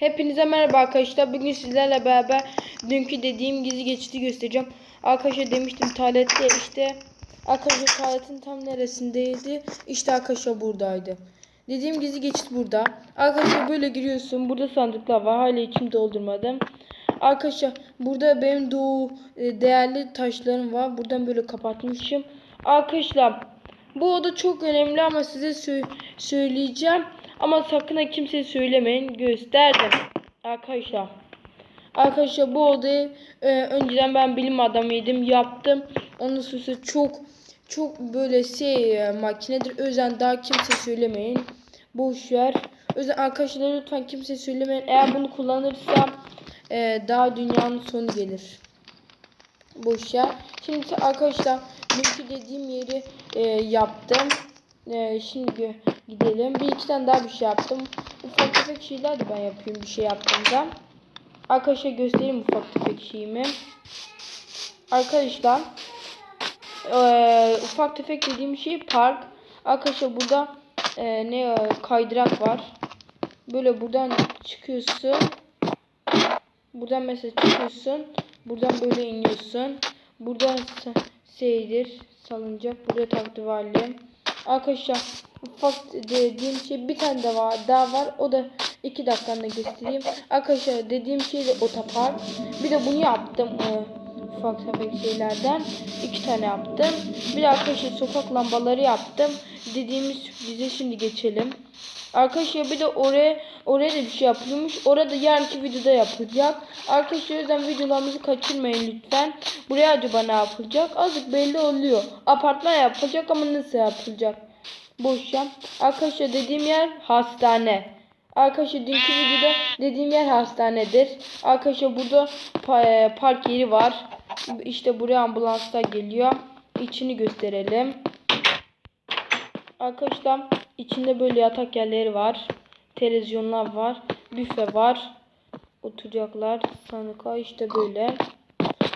Hepinize merhaba arkadaşlar. Bugün sizlerle beraber dünkü dediğim gizli geçidi göstereceğim. Arkadaşlar demiştim tuvalette işte arkadaşlar tuvaletin tam neresindeydi? İşte arkadaşlar buradaydı. Dediğim gizli geçit burada. Arkadaşlar böyle giriyorsun. Burada sandıklar var. Hala içim doldurmadım. Arkadaşlar burada benim doğu e, değerli taşlarım var. Buradan böyle kapatmışım. Arkadaşlar bu oda çok önemli ama size sö- söyleyeceğim. Ama sakın ha kimseye söylemeyin. Gösterdim. Arkadaşlar. Arkadaşlar bu odayı e, önceden ben bilim adamıydım. Yaptım. Onun sonra çok çok böyle şey e, makinedir. O yüzden daha kimse söylemeyin. Boş ver. O yüzden arkadaşlar lütfen kimse söylemeyin. Eğer bunu kullanırsam e, daha dünyanın sonu gelir. Boş ver. Şimdi arkadaşlar dünkü dediğim yeri e, yaptım. E, şimdi gidelim. Bir iki tane daha bir şey yaptım. Ufak tefek şeyler de ben yapıyorum bir şey yaptığımda. Arkadaşlar göstereyim ufak tefek şeyimi. Arkadaşlar e, ufak tefek dediğim şey park. Arkadaşlar burada e, ne kaydırak var. Böyle buradan çıkıyorsun. Buradan mesela çıkıyorsun. Buradan böyle iniyorsun. Buradan şeydir salıncak. Burada takdivalli. Arkadaşlar ufak dediğim şey bir tane de var daha var. O da iki dakikada göstereyim. Arkadaşlar dediğim şey de otopark. Bir de bunu yaptım. e, ufak tefek şeylerden. iki tane yaptım. Bir de arkadaşlar sokak lambaları yaptım. Dediğimiz sürprize şimdi geçelim. Arkadaşlar bir de oraya oraya da bir şey yapılmış. Orada yarınki videoda yapılacak. Arkadaşlar o yüzden videolarımızı kaçırmayın lütfen. Buraya acaba ne yapılacak? Azıcık belli oluyor. Apartman yapılacak ama nasıl yapılacak? Boş yap. Arkadaşlar dediğim yer hastane. Arkadaşlar dünkü videoda dediğim yer hastanedir. Arkadaşlar burada e, park yeri var. İşte buraya ambulanslar geliyor. İçini gösterelim. Arkadaşlar içinde böyle yatak yerleri var. Televizyonlar var. Büfe var. Oturacaklar. Sanıklar işte böyle.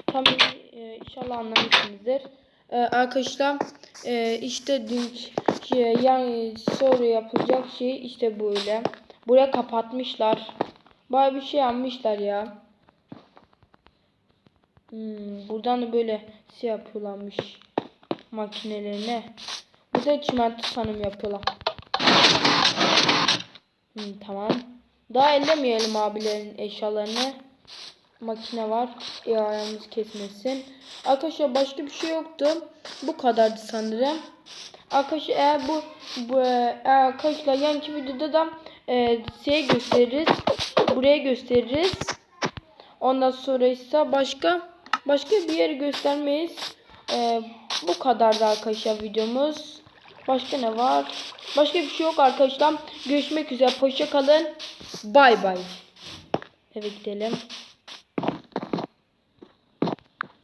Tam e, inşallah anlamışsınızdır. E, arkadaşlar e, işte dün şey, yani sonra yapılacak şey işte böyle. Buraya kapatmışlar. Baya bir şey yapmışlar ya. Hmm, buradan da böyle şey yapıyorlarmış makinelerine. Burada çimento sanım yapıyorlar. Hmm, tamam. Daha ellemeyelim abilerin eşyalarını. Makine var. E, kesmesin. Arkadaşlar başka bir şey yoktu. Bu kadardı sanırım. Arkadaşlar eğer bu, bu eğer arkadaşlar yanki videoda da e, şey gösteririz. Buraya gösteririz. Ondan sonra ise başka başka bir yeri göstermeyiz. E, bu kadardı arkadaşlar videomuz. Başka ne var? Başka bir şey yok arkadaşlar. Görüşmek üzere. Hoşça kalın. Bay bay. Eve gidelim.